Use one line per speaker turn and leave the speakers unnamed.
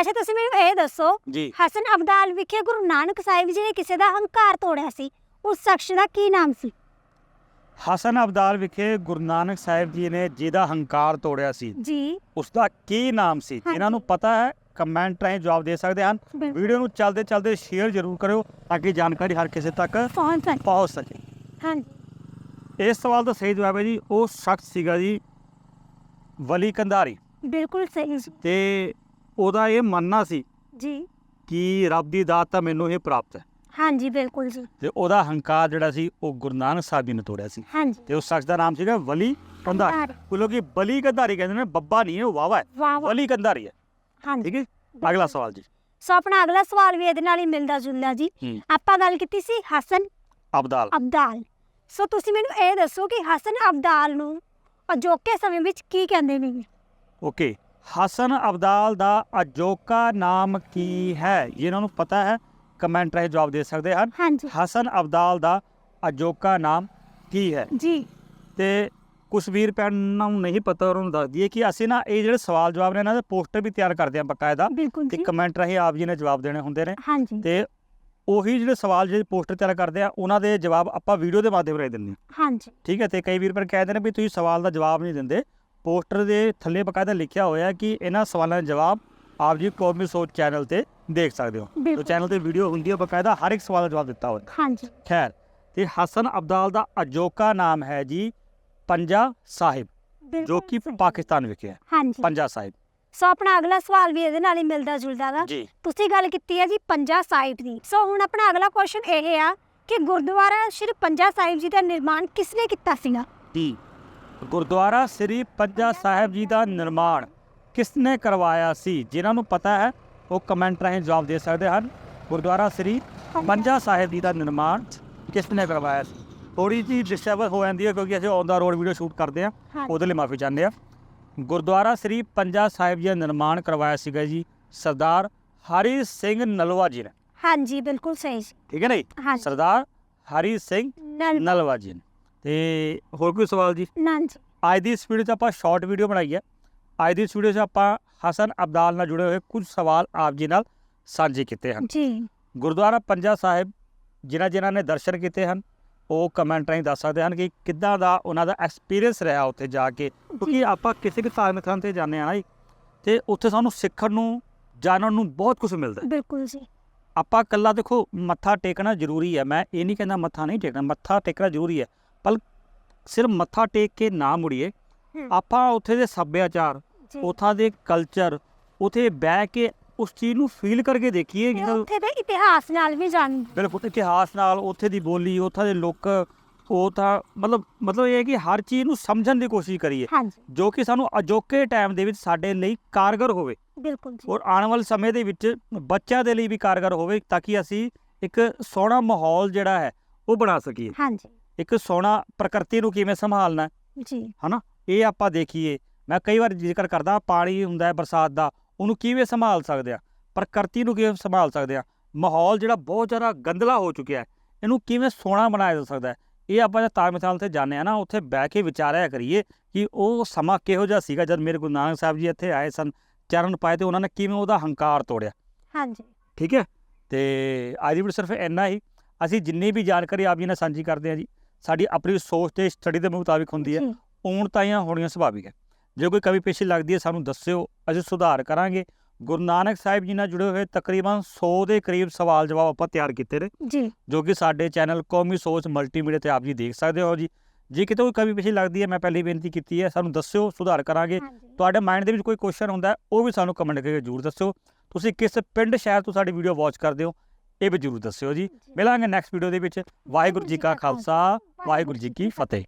ਅੱਛਾ ਤੁਸੀਂ ਮੈਨੂੰ ਇਹ ਦੱਸੋ
ਜੀ।
ਹਸਨ ਅਬਦਾਲ ਵਿਖੇ ਗੁਰੂ ਨਾਨਕ ਸਾਹਿਬ ਜੀ ਨੇ ਕਿਸੇ ਦਾ ਹੰਕਾਰ ਤੋੜਿਆ ਸੀ? ਉਸ ਸ਼ਖਸ ਦਾ ਕੀ ਨਾਮ ਸੀ?
ਹਸਨ ਅਬਦਾਲ ਵਿਖੇ ਗੁਰੂ ਨਾਨਕ ਸਾਹਿਬ ਜੀ ਨੇ ਜਿਹਦਾ ਹੰਕਾਰ ਤੋੜਿਆ ਸੀ
ਜੀ।
ਉਸ ਦਾ ਕੀ ਨਾਮ ਸੀ। ਇਹਨਾਂ ਨੂੰ ਪਤਾ ਹੈ ਕਮੈਂਟ ਰਾਹੀਂ ਜਵਾਬ ਦੇ ਸਕਦੇ ਹਨ।
ਬਿਲਕੁਲ।
ਵੀਡੀਓ ਨੂੰ ਚੱਲਦੇ ਚੱਲਦੇ ਸ਼ੇਅਰ ਜ਼ਰੂਰ ਕਰਿਓ ਤਾਂ ਕਿ ਜਾਣਕਾਰੀ ਹਰ ਕਿਸੇ ਤੱਕ
ਪਹੁੰਚ ਸਕੇ।
ਪਹੁੰਚ ਸਕੇ।
ਹਾਂਜੀ।
ਇਸ ਸਵਾਲ ਦਾ ਸਹੀ ਜਵਾਬ ਹੈ ਜੀ ਉਹ ਸ਼ਖਸ ਸੀਗਾ ਜੀ ਵਲੀ ਕੰਧਾਰੀ।
ਬਿਲਕੁਲ ਸਹੀ।
ਤੇ ਉਹਦਾ ਇਹ ਮੰਨਣਾ ਸੀ
ਜੀ।
ਕਿ ਰੱਬ ਦੀ ਦਾਤ ਤਾਂ ਮੈਨੂੰ ਹੀ ਪ੍ਰਾਪਤ ਹੈ।
ਹਾਂਜੀ ਬਿਲਕੁਲ ਜੀ।
ਤੇ ਉਹਦਾ ਹੰਕਾਰ ਜਿਹੜਾ ਸੀ ਉਹ ਗੁਰੂ ਨਾਨਕ ਸਾਹਿਬ ਜੀ ਨੇ ਤੋੜਿਆ ਸੀ।
ਹਾਂਜੀ।
ਤੇ ਉਸ ਸ਼ਖਸ ਦਾ ਨਾਮ ਸੀਗਾ ਵਲੀ ਕੰਧਾਰੀ। ਕੋਈ ਲੋਕੀ ਬਲੀ ਕੰਧਾਰੀ ਕਹਿੰਦੇ ਨੇ ਬੱਬਾ ਨਹੀਂ ਹੈ ਉਹ ਵਾਵਾ ਹੈ। ਵਲੀ ਕੰਧਾਰੀ ਹੈ।
ਹਾਂਜੀ।
ਠੀਕ ਹੈ ਅਗਲਾ ਸਵਾਲ ਜੀ।
ਸੋ ਆਪਣਾ ਅਗਲਾ ਸਵਾਲ ਵੀ ਇਹਦੇ ਨਾਲ ਹੀ ਮਿਲਦਾ ਜੁਲਦਾ ਜੀ। ਆਪਾਂ ਗੱਲ ਕੀਤੀ ਸੀ ਹਸਨ
ਅਬਦਾਲ।
ਅਬਦਾਲ। ਸੋ ਤੁਸੀਂ ਮੈਨੂੰ ਇਹ ਦੱਸੋ ਕਿ ਹਸਨ ਅਬਦਾਲ ਨੂੰ ਅਜੋਕੇ ਸਮੇਂ ਵਿੱਚ ਕੀ ਕਹਿੰਦੇ ਨੇ
ਓਕੇ। ਹਸਨ ਅਬਦਾਲ ਦਾ ਅਜੋਕਾ ਨਾਮ ਕੀ ਹੈ? ਇਹਨਾਂ ਨੂੰ ਪਤਾ ਹੈ ਕਮੈਂਟ ਰਾਹੀਂ ਜਵਾਬ ਦੇ ਸਕਦੇ ਹਨ।
ਹਾਂਜੀ।
ਹਸਨ ਅਬਦਾਲ ਦਾ ਅਜੋਕਾ ਨਾਮ ਕੀ ਹੈ?
ਜੀ।
ਤੇ ਕੁਛ ਵੀਰ ਭੈਣ ਨੂੰ ਨਹੀਂ ਪਤਾ ਉਹਨਾਂ ਨੂੰ ਦੱਸ ਦਈਏ ਕਿ ਅਸੀਂ ਨਾ ਇਹ ਜਿਹੜੇ ਸਵਾਲ ਜਵਾਬ ਨੇ ਇਹਨਾਂ ਦੇ ਪੋਸਟਰ ਵੀ ਤਿਆਰ ਕਰਦੇ ਹਾਂ ਬਕਾਇਦਾ
ਬਿਲਕੁਲ
ਤੇ
ਜੀ।
ਕਮੈਂਟ ਰਾਹੀਂ ਆਪ ਜੀ ਨੇ ਜਵਾਬ ਦੇਣੇ ਹੁੰਦੇ ਨੇ।
ਹਾਂਜੀ।
ਤੇ ਉਹੀ ਜਿਹੜੇ ਸਵਾਲ ਜਿਹੜੇ ਪੋਸਟਰ ਤਿਆਰ ਕਰਦੇ ਆ ਉਹਨਾਂ ਦੇ ਜਵਾਬ ਆਪਾਂ ਵੀਡੀਓ ਦੇ ਮਾਧਿਅਮ ਰਾਹੀਂ ਦਿੰਦੇ ਹਾਂ।
ਹਾਂਜੀ।
ਠੀਕ ਹੈ ਤੇ ਕਈ ਵੀਰ ਪਰ ਕਹਿੰਦੇ ਨੇ ਵੀ ਤੁਸੀਂ ਸਵਾਲ ਦਾ ਜਵਾਬ ਨਹੀਂ ਦਿੰਦੇ। ਪੋਸਟਰ ਦੇ ਥੱਲੇ ਬਕਾਇਦਾ ਲਿਖਿਆ ਹੋਇਆ ਕਿ ਇਹਨਾਂ ਸਵਾਲਾਂ ਦੇ ਜਵਾਬ ਆਪ ਜੀ ਕੌਮੀ ਸੋਚ ਚੈਨਲ ਤੇ ਦੇਖ ਸਕਦੇ ਹੋ।
ਬਿਲਕੁਲ।
ਚੈਨਲ ਤੇ ਵੀਡੀਓ ਹੁੰਦੀ ਹੈ ਬਕਾਇਦਾ ਹਰ ਇੱਕ ਸਵਾਲ ਦਾ ਜਵਾਬ ਦਿੱਤਾ ਹੋਇਆ।
ਹਾਂਜੀ।
ਖੈਰ ਤੇ ਹਸਨ ਅਬਦਾਲ ਦਾ ਅਜੋਕਾ ਨਾਮ ਹੈ ਜੀ ਪੰਜਾ ਸਾਹਿਬ ਜੋ ਕਿ
ਸਹੀ।
ਪਾਕਿਸਤਾਨ ਵਿਖੇ ਹੈ।
ਹਾਂਜੀ।
ਪੰਜਾ ਸਾਹਿਬ।
ਸੋ ਆਪਣਾ ਅਗਲਾ ਸਵਾਲ ਵੀ ਇਹਦੇ ਨਾਲ ਹੀ ਮਿਲਦਾ ਜੁਲਦਾ
ਜੀ।
ਤੁਸੀਂ ਗੱਲ ਕੀਤੀ ਹੈ ਜੀ ਪੰਜਾ ਸਾਹਿਬ ਦੀ। ਸੋ ਹੁਣ ਆਪਣਾ ਅਗਲਾ ਕੁਐਸਚਨ ਇਹ ਆ ਕਿ ਗੁਰਦੁਆਰਾ ਸ਼੍ਰੀ ਪੰਜਾ ਸਾਹਿਬ ਜੀ ਦਾ ਨਿਰਮਾਣ ਕਿਸ ਨੇ ਕੀਤਾ ਸੀਗਾ?
ਜੀ। ਗੁਰਦੁਆਰਾ ਸ੍ਰੀ ਪੰਜਾ ਸਾਹਿਬ ਜੀ ਦਾ ਨਿਰਮਾਣ ਕਿਸ ਨੇ ਕਰਵਾਇਆ ਸੀ? ਜਿਨ੍ਹਾਂ ਨੂੰ ਪਤਾ ਹੈ ਉਹ ਕਮੈਂਟ ਰਾਹੀਂ ਜਵਾਬ ਦੇ ਸਕਦੇ ਹਨ। ਗੁਰਦੁਆਰਾ ਸ੍ਰੀ ਪੰਜਾ ਸਾਹਿਬ ਜੀ ਦਾ ਨਿਰਮਾਣ ਕਿਸ ਨੇ ਕਰਵਾਇਆ ਸੀ? ਥੋੜੀ ਜਿਹੀ ਡਿਸਟਰਬ ਹੋ ਜਾਂਦੀ ਹੈ ਕਿਉਂਕਿ ਅਸੀਂ on the road video shoot ਕਰਦੇ ਹਾਂ।
ਹਾਂਜੀ।
ਉਹਦੇ ਲਈ ਮਾਫੀ ਚਾਹੁੰਦੇ ਹਾਂ। ਗੁਰਦੁਆਰਾ ਸ੍ਰੀ ਪੰਜਾ ਸਾਹਿਬ ਜੀ ਦਾ ਨਿਰਮਾਣ ਕਰਵਾਇਆ ਸੀਗਾ ਜੀ ਸਰਦਾਰ ਹਰੀ ਸਿੰਘ ਨਲਵਾ ਜੀ ਨੇ।
ਹਾਂਜੀ ਬਿਲਕੁਲ ਸਹੀ ਜੀ।
ਠੀਕ ਹੈ ਨਾ ਜੀ?
ਹਾਂਜੀ।
ਸਰਦਾਰ ਹਰੀ ਸਿੰਘ
ਨਲ
ਨਲਵਾ ਜੀ ਨੇ। ਤੇ ਹੋਰ ਕੋਈ ਸਵਾਲ ਜੀ?
ਨਨ ਜੀ
ਅੱਜ ਦੀ ਇਸ ਵੀਡੀਓ 'ਚ ਆਪਾਂ ਸ਼ਾਰਟ ਵੀਡੀਓ ਬਣਾਈ ਹੈ। ਅੱਜ ਦੀ ਇਸ ਵੀਡੀਓ 'ਚ ਆਪਾਂ ਹਸਨ ਅਬਦਾਲ ਨਾਲ ਜੁੜੇ ਹੋਏ ਕੁਝ ਸਵਾਲ ਆਪ ਜੀ ਨਾਲ ਸਾਂਝੇ ਕੀਤੇ ਹਨ।
ਜੀ।
ਗੁਰਦੁਆਰਾ ਪੰਜਾ ਸਾਹਿਬ ਜਿਨ੍ਹਾਂ ਜਿਨ੍ਹਾਂ ਨੇ ਦਰਸ਼ਨ ਕੀਤੇ ਹਨ ਉਹ ਕਮੈਂਟ ਰਾਹੀਂ ਦੱਸ ਸਕਦੇ ਹਨ ਕਿ ਕਿੱਦਾਂ ਦਾ ਉਹਨਾਂ ਦਾ ਐਕਸਪੀਰੀਅੰਸ ਰਿਹਾ ਉੱਥੇ ਜਾ ਕੇ? ਕਿਉਂਕਿ ਆਪਾਂ ਕਿਸੇ ਵੀ ਧਾਰਮਿਕ ਥਾਂ ਤੇ ਜਾਂਦੇ ਆ ਨਾ ਜੀ ਤੇ ਉੱਥੇ ਸਾਨੂੰ ਸਿੱਖਣ ਨੂੰ ਜਾਣਨ ਨੂੰ ਬਹੁਤ ਕੁਝ ਮਿਲਦਾ ਹੈ।
ਬਿਲਕੁਲ ਜੀ।
ਆਪਾਂ ਕੱਲਾ ਦੇਖੋ ਮੱਥਾ ਟੇਕਣਾ ਜ਼ਰੂਰੀ ਹੈ। ਮੈਂ ਇਹ ਨਹੀਂ ਕਹਿੰਦਾ ਮੱਥਾ ਨਹੀਂ ਟੇਕਣਾ ਮੱਥਾ ਟੇਕਣਾ ਜ਼ਰੂਰੀ ਹੈ। ਪਰ ਸਿਰਫ ਮੱਥਾ ਟੇਕ ਕੇ ਨਾ ਮੁੜੀਏ। ਆਪਾਂ ਉੱਥੇ ਦੇ ਸੱਭਿਆਚਾਰ ਉਥਾਂ ਦੇ ਕਲਚਰ ਉਥੇ ਬਹਿ ਕੇ ਉਸ ਚੀਜ਼ ਨੂੰ ਫੀਲ ਕਰਕੇ ਦੇਖੀਏ ਜਿਹੜਾ
ਉੱਥੇ ਦੇ ਇਤਿਹਾਸ ਨਾਲ ਵੀ ਜਾਣ।
ਬਿਲਕੁਲ ਇਤਿਹਾਸ ਨਾਲ ਉੱਥੇ ਦੀ ਬੋਲੀ ਉੱਥਾਂ ਦੇ ਲੋਕ ਉਹ ਤਾਂ ਮਤਲਬ ਮਤਲਬ ਇਹ ਹੈ ਕਿ ਹਰ ਚੀਜ਼ ਨੂੰ ਸਮਝਣ ਦੀ ਕੋਸ਼ਿਸ਼ ਕਰੀਏ। ਜੋ ਕਿ ਸਾਨੂੰ ਅਜੋਕੇ ਟਾਈਮ ਦੇ ਵਿੱਚ ਸਾਡੇ ਲਈ ਕਾਰਗਰ ਹੋਵੇ।
ਬਿਲਕੁਲ ਜੀ।
ਔਰ ਆਉਣ ਵਾਲੇ ਸਮੇਂ ਦੇ ਵਿੱਚ ਬੱਚਿਆਂ ਦੇ ਲਈ ਵੀ ਕਾਰਗਰ ਹੋਵੇ ਤਾਂ ਕਿ ਅਸੀਂ ਇੱਕ ਸੋਹਣਾ ਮਾਹੌਲ ਜਿਹੜਾ ਹੈ ਉਹ ਬਣਾ ਸਕੀਏ।
ਹਾਂਜੀ।
ਇੱਕ ਸੋਹਣਾ ਪ੍ਰਕਿਰਤੀ ਨੂੰ ਕਿਵੇਂ ਸੰਭਾਲਣਾ
ਜੀ।
ਹਨਾ? ਇਹ ਆਪਾਂ ਦੇਖੀਏ। ਮੈਂ ਕਈ ਵਾਰ ਜ਼ਿਕਰ ਕਰਦਾ ਪਾਣੀ ਹੁੰਦਾ ਹੈ ਬਰਸਾਤ ਦਾ ਉਹਨੂੰ ਕਿਵੇਂ ਸੰਭਾਲ ਸਕਦੇ ਆ ਪ੍ਰਕਿਰਤੀ ਨੂੰ ਕਿਵੇਂ ਸੰਭਾਲ ਸਕਦੇ ਆ ਮਾਹੌਲ ਜਿਹੜਾ ਬਹੁਤ ਜ਼ਿਆਦਾ ਗੰਦਲਾ ਹੋ ਚੁੱਕਿਆ ਹੈ ਇਹਨੂੰ ਕਿਵੇਂ ਸੋਹਣਾ ਬਣਾਇਆ ਜਾ ਸਕਦਾ ਹੈ? ਇਹ ਆਪਾਂ ਜਦ ਤਾਜ ਮਹਿਲ ਤੇ ਜਾਂਦੇ ਆ ਨਾ ਉੱਥੇ ਬਹਿ ਕੇ ਵਿਚਾਰਿਆ ਕਰੀਏ ਕਿ ਉਹ ਸਮਾਂ ਕਿਹੋ ਜਿਹਾ ਸੀਗਾ ਜਦ ਮੇਰੇ ਗੁਰੂ ਨਾਨਕ ਸਾਹਿਬ ਜੀ ਇੱਥੇ ਆਏ ਸਨ ਚਰਨ ਪਾਏ ਤੇ ਉਹਨਾਂ ਨੇ ਕਿਵੇਂ ਉਹਦਾ ਹੰਕਾਰ ਤੋੜਿਆ?
ਹਾਂਜੀ।
ਠੀਕ ਹੈ? ਤੇ ਅੱਜ ਵੀਡੀਓ ਸਿਰਫ ਇੰਨਾ ਹੀ। ਅਸੀਂ ਜਿੰਨੀ ਵੀ ਜਾਣਕਾਰੀ ਆਪ ਜੀ ਨਾਲ ਸਾਂਝੀ ਕਰਦੇ ਹਾਂ ਜੀ ਸਾਡੀ ਆਪਣੀ ਸੋਚ ਤੇ ਸਟੱਡੀ ਦੇ ਮੁਤਾਬਿਕ ਹੁੰਦੀ ਹੈ। ਊਣ ਤਾਈਆਂ ਹੋਣੀਆਂ ਸੁਭਾਵਿਕ ਹੈ। ਜੇ ਕੋਈ ਕਮੀ ਪੇਸ਼ੀ ਲੱਗਦੀ ਹੈ ਸਾਨੂੰ ਦੱਸਿਓ ਅਸੀਂ ਸੁਧਾਰ ਕਰਾਂਗੇ। ਗੁਰੂ ਨਾਨਕ ਸਾਹਿਬ ਜੀ ਨਾਲ ਜੁੜੇ ਹੋਏ ਤਕਰੀਬਨ 100 ਦੇ ਕਰੀਬ ਸਵਾਲ ਜਵਾਬ ਆਪਾਂ ਤਿਆਰ ਕੀਤੇ ਨੇ।
ਜੀ।
ਜੋ ਕਿ ਸਾਡੇ ਚੈਨਲ ਕੌਮੀ ਸੋਚ ਮਲਟੀਮੀਡੀਆ ਤੇ ਆਪ ਜੀ ਦੇਖ ਸਕਦੇ ਹੋ ਜੀ। ਜੇ ਕਿਤੇ ਕੋਈ ਕਮੀ ਪੇਸ਼ੀ ਲੱਗਦੀ ਹੈ ਮੈਂ ਪਹਿਲੀ ਬੇਨਤੀ ਕੀਤੀ ਹੈ ਸਾਨੂੰ ਦੱਸਿਓ ਸੁਧਾਰ ਕਰਾਂਗੇ। ਤੁਹਾਡੇ ਮਾਈਂਡ ਦੇ ਵਿੱਚ ਕੋਈ ਕੁਐਸਚਨ ਹੁੰਦਾ ਉਹ ਵੀ ਸਾਨੂੰ ਕਮੈਂਟ ਕਰਕੇ ਜ਼ਰੂਰ ਦੱਸਿਓ। ਤੁਸੀਂ ਕਿਸ ਪਿੰਡ ਸ਼ਹਿਰ ਤੋਂ ਸਾਡੀ ਵੀਡੀਓ ਵਾਚ ਕਰਦੇ ਹੋ ਇਹ ਵੀ ਜ਼ਰੂਰ ਦੱਸਿਓ ਜੀ। ਮਿਲਾਂਗੇ ਨੈਕਸਟ ਵੀਡੀਓ ਦੇ ਵਿੱਚ। ਵਾਹਿਗੁਰੂ ਜੀ ਕਾ ਖਾਲਸਾ ਵਾਹਿਗੁਰੂ ਜੀ ਕੀ ਫਤਿਹ।